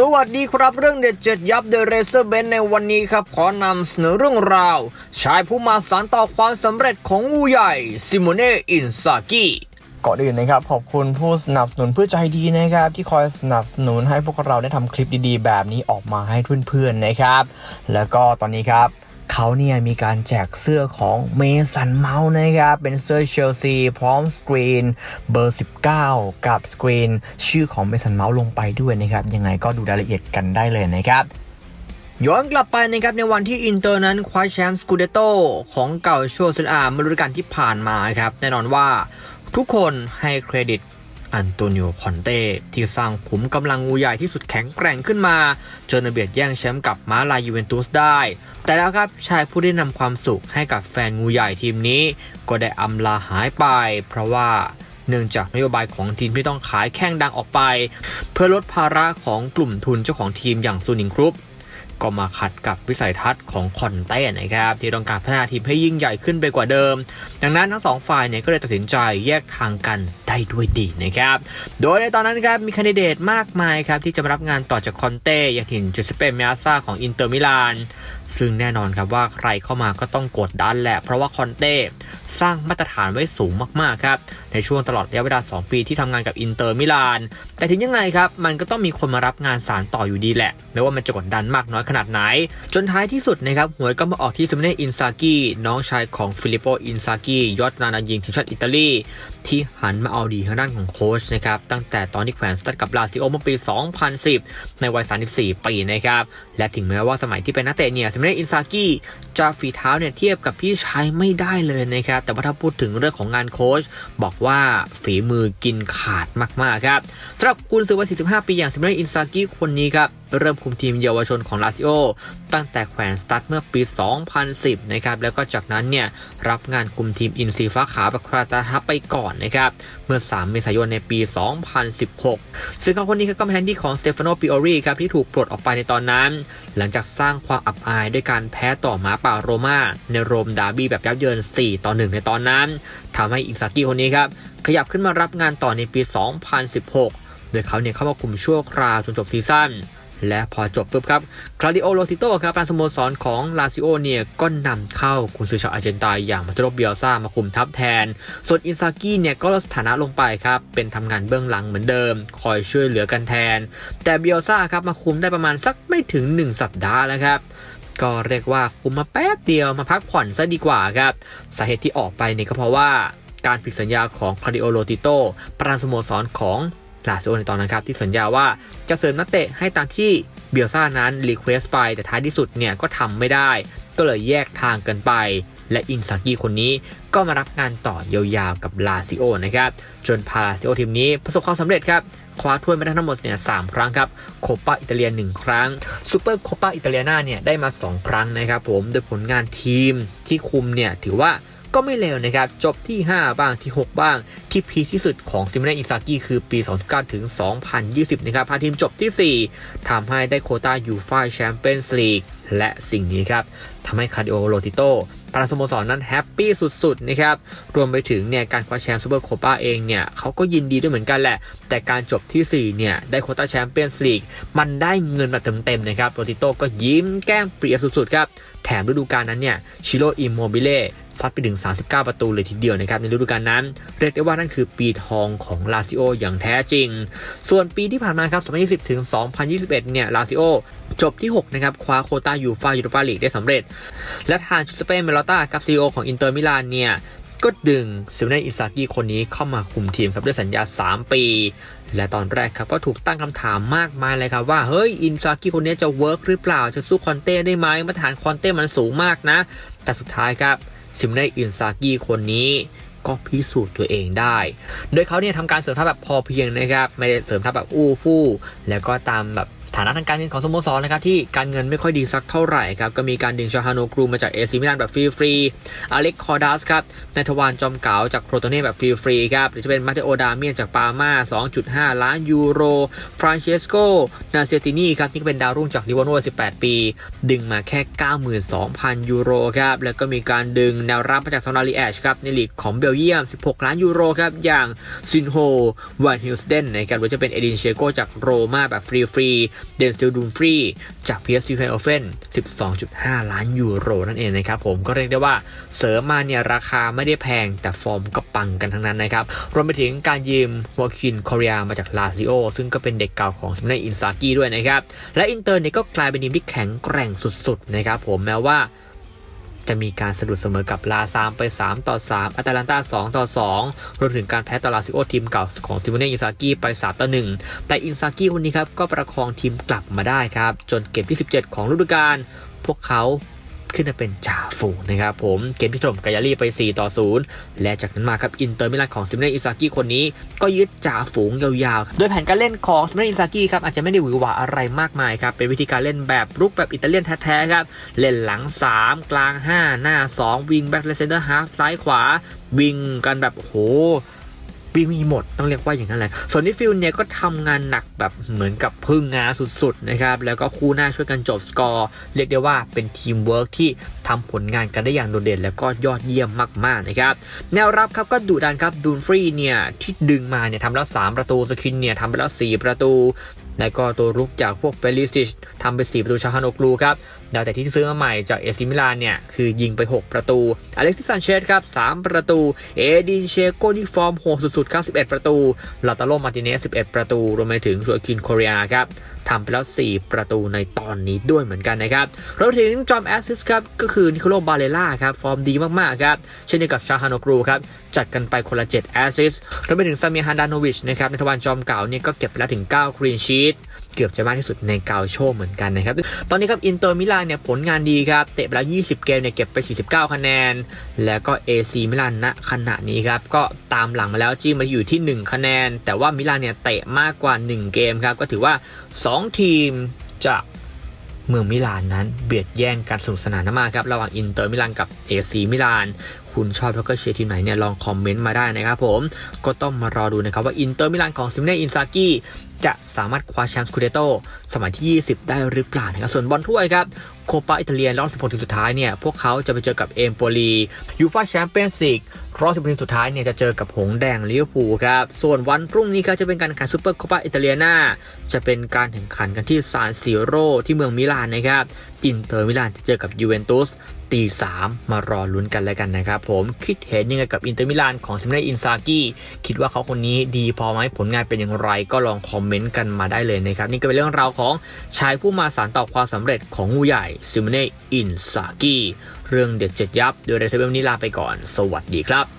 สวัสดีครับเรื่องเด็ดเจ็ดยับเดอะเรเซอร์เบนในวันนี้ครับ ขอนำเสนอเรื่องราว ชายผู้มาสานต่อความสำเร็จของงูใหญ่ซิโมเน่อินซากิก่อนอื่นนะครับ ขอบคุณผู้สนับสนุนเพื่อใจดีนะครับ ที่คอยสนับสนุนให้พวกเราได้ทำคลิปดีๆ แบบนี้ออกมาให้เพื่อนๆนะครับ แล้วก็ตอนนี้ครับ เขาเนี่ยมีการแจกเสื้อของเมสันเมาส์นะครับ เป็นเสื้อเชลซีพร้อมสกรีนเบอร์ 19 กับสกรีนชื่อของเมสันเมาส์ลงไปด้วยนะครับ ยังไงก็ดูรายละเอียดกันได้เลยนะครับย้อนกลับไปนะครับในวันที่อินเตอร์นั้นคว้าแชมป์สกูเดโตของเก่าโชเซนอาร์มฤดูกาลที่ผ่านมาครับ แน่นอนว่าทุกคนให้เครดิต อันโตนิโอคอนเต้ที่สร้างขุมกำลังงูใหญ่ที่สุดแข็งแกร่งขึ้นมา จนเบียดแย่งแชมป์กับมาลายูเวนตุสได้ แต่แล้วครับชายผู้ได้นำความสุขให้กับแฟนงูใหญ่ทีมนี้ ก็ได้อำลาหายไป เพราะว่าเนื่องจากนโยบายของทีมที่ต้องขายแข้งดังออกไป เพื่อลดภาระของกลุ่มทุนเจ้าของทีมอย่างซูนิงครุป ก็มาขัดกับวิสัยทัศน์ของคอนเต้นะครับที่ต้องการพัฒนาทีมให้ยิ่งใหญ่ขึ้นไปกว่าเดิม ดังนั้นทั้งสองฝ่ายเนี่ยก็เลยตัดสินใจแยกทางกันได้ด้วยดีนะครับ โดยในตอนนั้นครับมีคนดิเดตมากมายครับที่จะมารับงานต่อจากคอนเต้อย่างถิ่นจูเซเปเมอาซาของอินเตอร์มิลาน ซึ่งแน่นอนครับว่าใครเข้ามาก็ต้องกดดันแหละ เพราะว่าคอนเต้สร้างมาตรฐานไว้สูงมากๆครับ ในช่วงตลอดระยะเวลา 2 ปีที่ทำงานกับอินเตอร์มิลาน แต่ถึงยังไงครับ มันก็ต้องมีคนมารับงานสารต่ออยู่ดีแหละ ไม่ว่ามันจะกดดันมากน้อยขนาดไหน จนท้ายที่สุดนะครับหวยก็มาออกที่ซิมเน่อินซากิน้องชายของฟิลิปโปอินซากิยอดนานายิงทีมชาติอิตาลีที่หันมาเอาดีทางด้านของโค้ชนะครับตั้งแต่ตอนที่แขวนสตัดกับลาซิโอเมื่อปี 2010 ในวัย 34 ปีนะครับและถึงแม้ว่าสมัยที่เป็นนักเตะเนี่ยซิมเน่อินซากิจะฝีเท้าเนี่ยเทียบกับพี่ชายไม่ได้เลยนะครับ แต่ว่าถ้าพูดถึงเรื่องของงานโค้ชบอกว่าฝีมือกินขาดมากๆครับสำหรับกุนซือวัย45 ปีอย่างซิมเน่อินซากิคนนี้ครับเริ่มคุมทีมเยาวชนของลาซิโอตั้งแต่แขวนสตัดเมื่อปี 2010 นะครับแล้วก็จากนั้นเนี่ยรับงานคุมทีมอินซีฟ้าขาวแบบคราตาทับไปก่อนนะครับเมื่อ 3 เมษายนในปี 2016 ซึ่งเขาคนนี้ก็เป็นแทนที่ของสเตฟานโนปิโอรีครับที่ถูกปลดออกไปในตอนนั้น หลังจากสร้างความอับอายด้วยการแพ้ต่อหมาป่าโรมาในโรมดาร์บี้แบบยับเยิน 4 ต่อ 1 ในตอนนั้นทำให้อิซากิคนนี้ครับขยับขึ้นมารับงานต่อในปี 2016 โดยเขาเนี่ยเข้ามาคุมชั่วคราวจนจบซีซั่น และพอจบปุ๊บครับคลาดิโอโรติโตครับประธานสโมสรของลาซิโอเนี่ยก็นำเข้าคุณซื้อชาวอาร์เจนตายอย่างมาโตโรเบียซ่ามาคุมทัพแทน ส่วนอินซากิเนี่ยก็ลดสถานะลงไปครับเป็นทำงานเบื้องหลังเหมือนเดิม คอยช่วยเหลือกันแทน แต่เบียซ่าครับมาคุมได้ประมาณสักไม่ถึง 1 สัปดาห์แล้วครับก็เรียกว่าคุมมาแป๊บเดียวมาพักผ่อนซะดีกว่าครับสาเหตุที่ออกไปเนี่ยก็เพราะว่าการผิดสัญญาของคลาดิโอโรติโตประธานสโมสรของ ลาซิโอในตอนนั้นครับที่สัญญาว่าจะเสริมนักเตะให้ตามที่เบียซ่านั้นรีเควสไปแต่ท้ายที่สุดเนี่ยก็ทำไม่ได้ ก็เลยแยกทางกันไป และอินซากิคนนี้ก็มารับงานต่อยาวๆกับลาซิโอนะครับจนพาลาซิโอทีมนี้ประสบความสำเร็จครับคว้าถ้วยมาได้ทั้งหมดเนี่ยสามครั้งครับโคปาอิตาเลียนหนึ่งครั้งซูเปอร์โคปาอิตาเลียนาเนี่ยได้มา 2 ครั้งนะครับผมโดยผลงานทีมที่คุมเนี่ยถือว่า ก็ไม่เลวนะครับ จบที่ 5 บ้างที่ 6 บ้าง ที่พีที่สุดของซิมเนอิซากิคือปี 2019 ถึง 2020 นะครับ พาทีมจบที่ 4 ทำให้ได้โคต้ายูฟ่าแชมเปี้ยนส์ลีกและสิ่งนี้ครับทำให้คาร์ดิโอโรติโต ประธานสโมสรนั้นแฮปปี้สุดๆนะครับรวมไปถึงเนี่ยการคว้าแชมป์ซูเปอร์โคปาเองเนี่ยเขาก็ยินดีด้วยเหมือนกันแหละ แต่การจบที่ 4 เนี่ย ได้โคต้าแชมเปี้ยนส์ลีกมันได้เงินแบบเต็มๆนะครับโรติโต้ก็ยิ้มแก้มเปรียบสุดๆครับแถมฤดูกาลนั้นเนี่ยชิโรอิโมบิเล่ซัดไปถึง 39 ประตูเลยทีเดียวนะครับในฤดูกาลนั้น เรียกได้ว่านั่นคือปีทองของลาซิโออย่างแท้จริง ส่วนปีที่ผ่านมาครับ 2020 ถึง 2021 เนี่ยลาซิโอ จบที่ 6 นะครับ คว้าโควต้ายูฟายูโรปาลีกได้สำเร็จ และทางชุสเปนเมลต้าครับซีโอของอินเตอร์มิลานเนี่ย ก็ดึงซิมเนอิซากิคนนี้เข้ามาคุมทีมครับด้วยสัญญา 3 ปี และตอนแรกครับก็ถูกตั้งคำถามมากมายเลยครับว่า เฮ้ย อินซากิคนนี้จะเวิร์กหรือเปล่า จะสู้คอนเต้ได้ไหมมาตรฐานคอนเต้มันสูงมากนะ แต่สุดท้ายครับซิมเนอินซากิคนนี้ก็พิสูจน์ตัวเองได้ โดยเขาเนี่ยทำการเสริมทัพแบบพอเพียงนะครับ ไม่ได้เสริมทัพแบบอู้ฟู่ แล้วก็ตามแบบ ฐานะทางการเงินของสโมสรนะครับที่การเงินไม่ค่อยดีสักเท่าไหร่ครับก็มีการดึงชาฮาโนกรูมาจากเอซิมิลานแบบฟรีๆอเล็กคอร์ดัสครับนายทวารจอมเก๋าจากโปรโตเน่แบบฟรีๆครับหรือจะเป็นมาเตโอดาเมียนจากปาม่า 2.5 ล้านยูโรฟรานเชสโกนาเซตินีครับที่เป็นดาวรุ่งจากลิวานโน18 ปี ดึงมาแค่ 92,000 ยูโรครับแล้วก็มีการดึงแนวรับมาจากซานาลีแอชครับในลีกของเบลเยียม 16 ล้านยูโรครับอย่างซินโฮวานฮิลสเดนนะครับหรือจะเป็นเอดินเชโกจากโรมาแบบฟรีๆเดนซิลดูนฟรีจาก PSV e i n d h o f e n 12.5 ล้านยูโรนั่นเองนะครับผมก็เรียกได้ว่าเสริมมาเนี่ยราคาไม่ได้แพงแต่ฟอร์มก็ปังกันทั้งนั้นนะครับ รวมไปถึงการยืมฮัวคินคอริอามาจากลาซิโอซึ่งก็เป็นเด็กเก่าของสมเด็จอินซากีด้วยนะครับ และอินเตอร์เนี่ยก็กลายเป็นทีมที่แข็งแกร่งสุดๆนะครับผมแม้ว่า จะมีการสะดุดเสมอกับลาซามไป 3 ต่อ 3 อัตแลนตา2ต่อ 2 รวมถึงการแพ้ต่อลาซิโอทีมเก่าของซิโมเน่อินซากิไป 3 ต่อ 1 แต่อินซากิคนนี้ครับก็ประคองทีมกลับมาได้ครับ จนเกมที่ 17 ของฤดูกาลพวกเขา ขึ้นมาเป็นจ่าฝูงนะครับผมเกมที่ถล่มกายาลีไป 4 ต่อ 0 และจากนั้นมาครับอินเตอร์มิลานของซิมเน่อิซากิคนนี้ ก็ยึดจ่าฝูงยาวๆ โดยแผนการเล่นของซิมเน่อิซากิครับอาจจะไม่ได้หวือหวาอะไรมากมายครับเป็นวิธีการเล่นแบบรุกแบบอิตาเลียนแท้ๆครับเล่นหลัง 3 กลาง 5 หน้า 2 วิงแบ็กและเซนเตอร์ฮาฟซ้ายขวาวิ่งกันแบบโห วีมีหมดต้องเรียกว่าอย่างนั้นแหละส่วนนิฟิลเนี่ยก็ทำงานหนักแบบเหมือนกับพึ่งงานสุดๆนะครับแล้วก็คู่หน้าช่วยกันจบสกอร์เรียกได้ว่าเป็นทีมเวิร์กที่ทำผลงานกันได้อย่างโดดเด่น แล้วก็ยอดเยี่ยมมากๆนะครับแนวรับครับก็ดุดันครับดูนฟรีเนี่ยที่ดึงมาเนี่ยทำแล้ว 3 ประตูสกินเนี่ยทำไปแล้ว 4 ประตู แล้วก็ตัวรุกจากพวกเบลิซิชทำไป4ประตูชาฮานอกลูครับดาวแต่ที่ซื้อมาใหม่จากเอซิมิลานเนี่ย คือยิงไป 6 ประตู อเล็กซิสซันเชสครับ 3 ประตู เอดินเชโกนี่ฟอร์มโหดสุดๆครับ11 ประตู ลาตาโลมาติเนส 11 ประตู รวมไปถึงชัวคินโคเรียครับทำไปแล้ว 4 ประตูในตอนนี้ด้วยเหมือนกันนะครับรวมถึงจอมแอสซิสครับ ก็คือนิโคโลบาเลล่าครับ ฟอร์มดีมากๆครับ เช่นเดียวกับชาฮานอกลูครับ จัดกันไปคนละ7แอสซิสรวมไปถึงซามีฮันดานโนวิชนะครับในทวารจอมเก่าเนี่ยก็เก็บไปแล้วถึง9ครีนชี เกือบจะมากที่สุดในเกาโชเหมือนกันนะครับ ตอนนี้ครับอินเตอร์มิลานเนี่ยผลงานดีครับ เตะไปแล้ว 20 เกมเนี่ยเก็บไป 49 คะแนน แล้วก็ AC มิลานณขณะนี้ครับ ก็ตามหลังมาแล้วจี้มาอยู่ที่ 1 คะแนน แต่ว่ามิลานเนี่ยเตะมากกว่า 1 เกมครับ ก็ถือว่า 2 ทีมจากเมืองมิลานนั้นเบียดแย่งกันสนุกสนานมากครับ ระหว่างอินเตอร์มิลานกับ AC มิลานคุณชอบแล้วก็เชียร์ทีมไหนเนี่ยลองคอมเมนต์มาได้นะครับผม ก็ต้องมารอดูนะครับว่าอินเตอร์มิลานของซิมเน่อินซากิ จะสามารถคว้าแชมป์สคูเดโตสมัยที่ 20 ได้หรือเปล่านะครับส่วนบอลถ้วยครับโคปาอิตาเลียนรอบ 16 ทีมสุดท้ายเนี่ยพวกเขาจะไปเจอกับเอมโปลียูฟาแชมเปี้ยนส์ลีก รอบ16ทีมสุดท้ายเนี่ยจะเจอกับหงแดงลิเวอร์พูลครับ ส่วนวันพรุ่งนี้ครับจะเป็นการแข่งขันซูเปอร์คปาอิตาเลียนาจะเป็นการแข่งขันกันที่ซานซิโรที่เมืองมิลานนะครับอินเตอร์มิลานจะเจอกับยูเวนตุสตีสามมารอลุ้นกันแล้วกันนะครับผมคิดเห็นยังไงกับอินเตอร์มิลานของซิมเนอินซากิคิดว่าเขาคนนี้ดีพอไหมผลงานเป็นอย่างไร ก็ลองคอมเมนต์กันมาได้เลยนะครับ นี่ก็เป็นเรื่องราวของชายผู้มาสานต่อความสำเร็จของงูใหญ่ซิมเนอินซากิ เรื่องเด็ดเจ็ดยับ โดยเรเซเบลนี้ลาไปก่อน สวัสดีครับ